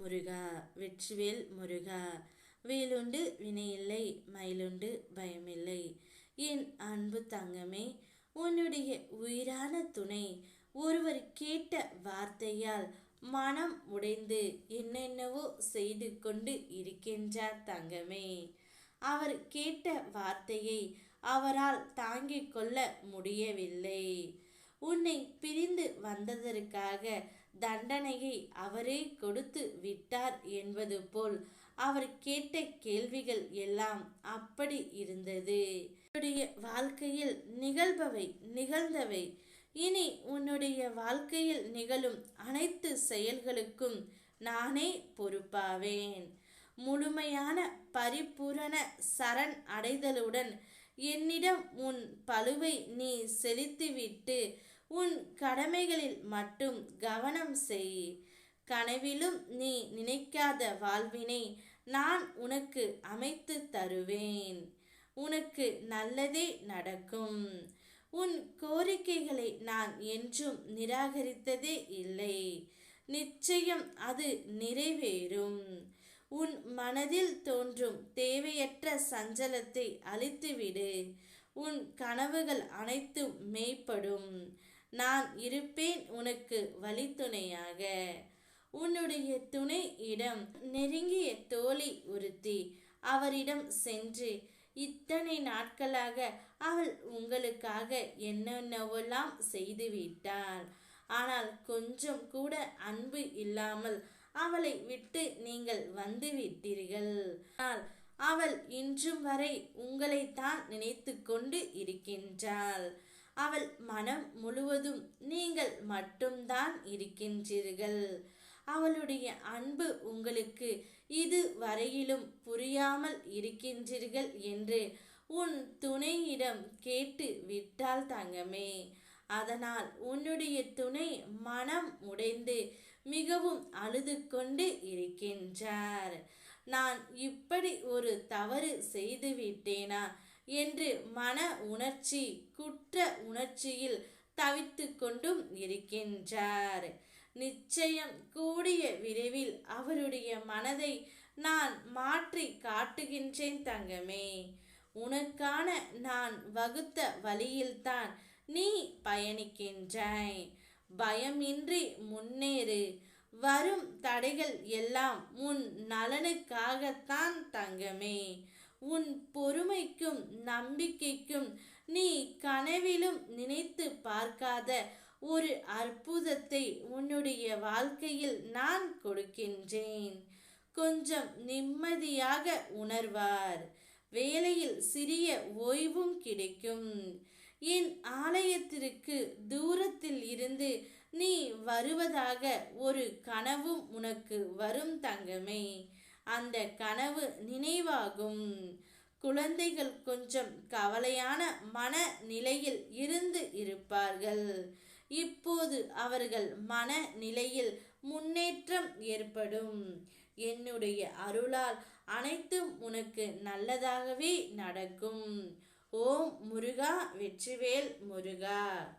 முருகா வெற்றிவேல் முருகா. வேலுண்டு வினையில்லை மயிலுண்டு பயமில்லை. என் அன்பு தங்கமே உன்னுடைய உயிரான துணை ஒருவர் கேட்ட வார்த்தையால் மனம் உடைந்து என்னென்னவோ செய்து கொண்டு இருக்கின்றார் தங்கமே. அவர் கேட்ட வார்த்தையை அவரால் தாங்கிக் கொள்ள முடியவில்லை. உன்னை பிரிந்து வந்ததற்காக தண்டனையை அவரே கொடுத்து விட்டார் என்பது போல் அவர் கேட்ட கேள்விகள் எல்லாம் அப்படி இருந்தது. உன்னுடைய வாழ்க்கையில் நிகழ்பவை நிகழ்ந்தவை. இனி உன்னுடைய வாழ்க்கையில் நிகழும் அனைத்து செயல்களுக்கும் நானே பொறுப்பாவேன். முழுமையான பரிபூரண சரண் அடைதலுடன் என்னிடம் உன் பழுவை நீ செலுத்திவிட்டு உன் கடமைகளில் மட்டும் கவனம் செய். கனவிலும் நீ நினைக்காத வாழ்வினை நான் உனக்கு அமைத்து தருவேன். உனக்கு நல்லதே நடக்கும். உன் கோரிக்கைகளை நான் என்றும் நிராகரித்ததே இல்லை. நிச்சயம் அது நிறைவேறும். உன் மனதில் தோன்றும் தேவையற்ற சஞ்சலத்தை அழித்துவிடு. உன் கனவுகள் அனைத்தும் மேய்ப்படும். நான் இருப்பேன் உனக்கு வழித்துணையாக. உன்னுடைய துணை இடம் நெருங்கிய தோழி ஒருத்தி அவரிடம் சென்று இத்தனை நாட்களாக அவள் உங்களுக்காக என்னென்னவெல்லாம் செய்துவிட்டாள் ஆனால் கொஞ்சம் கூட அன்பு இல்லாமல் அவளை விட்டு நீங்கள் வந்து விட்டீர்கள். ஆனால் அவள் இன்றும் வரை உங்களைத்தான் நினைத்து கொண்டு இருக்கின்றாள். அவள் மனம் முழுவதும் நீங்கள் மட்டும்தான் இருக்கின்றீர்கள். அவளுடைய அன்பு உங்களுக்கு இது வரையிலும் புரியாமல் இருக்கின்றீர்கள் என்று உன் துணையிடம் கேட்டு விட்டால் தங்கமே. அதனால் உன்னுடைய துணை மனம் உடைந்து மிகவும் அழுது கொண்டு இருக்கின்றார். நான் இப்படி ஒரு தவறு செய்து விட்டேனா என்று மன உணர்ச்சி குற்ற உணர்ச்சியில் தவித்து கொண்டும் இருக்கின்றார். நிச்சயம் கூடிய விரைவில் அவருடைய மனதை நான் மாற்றி காட்டுகின்றேன் தங்கமே. உனக்கான நான் வகுத்த வழியில்தான் நீ பயணிக்கின்றாய். பயமின்றி முன்னேறு. வரும் தடைகள் எல்லாம் உன் நலனுக்காகத்தான் தங்கமே. உன் பொறுமைக்கும் நம்பிக்கைக்கும் நீ கனவிலும் நினைத்து பார்க்காத ஒரு அற்புதத்தை உன்னுடைய வாழ்க்கையில் நான் கொடுக்கின்றேன். கொஞ்சம் நிம்மதியாக உணர்வார். வேலையில் சிறிய ஓய்வும் கிடைக்கும். என் ஆலயத்திற்கு தூரத்தில் இருந்து நீ வருவதாக ஒரு கனவும் உனக்கு வரும் தங்கமே. அந்த கனவு நினைவாகும். குழந்தைகள் கொஞ்சம் கவலையான மன நிலையில் இருந்து இருப்பார்கள். இப்போது அவர்கள் மன நிலையில் முன்னேற்றம் ஏற்படும். என்னுடைய அருளால் அனைத்தும் உனக்கு நல்லதாகவே நடக்கும். ஓம் முருகா வெற்றிவேல் முருகா.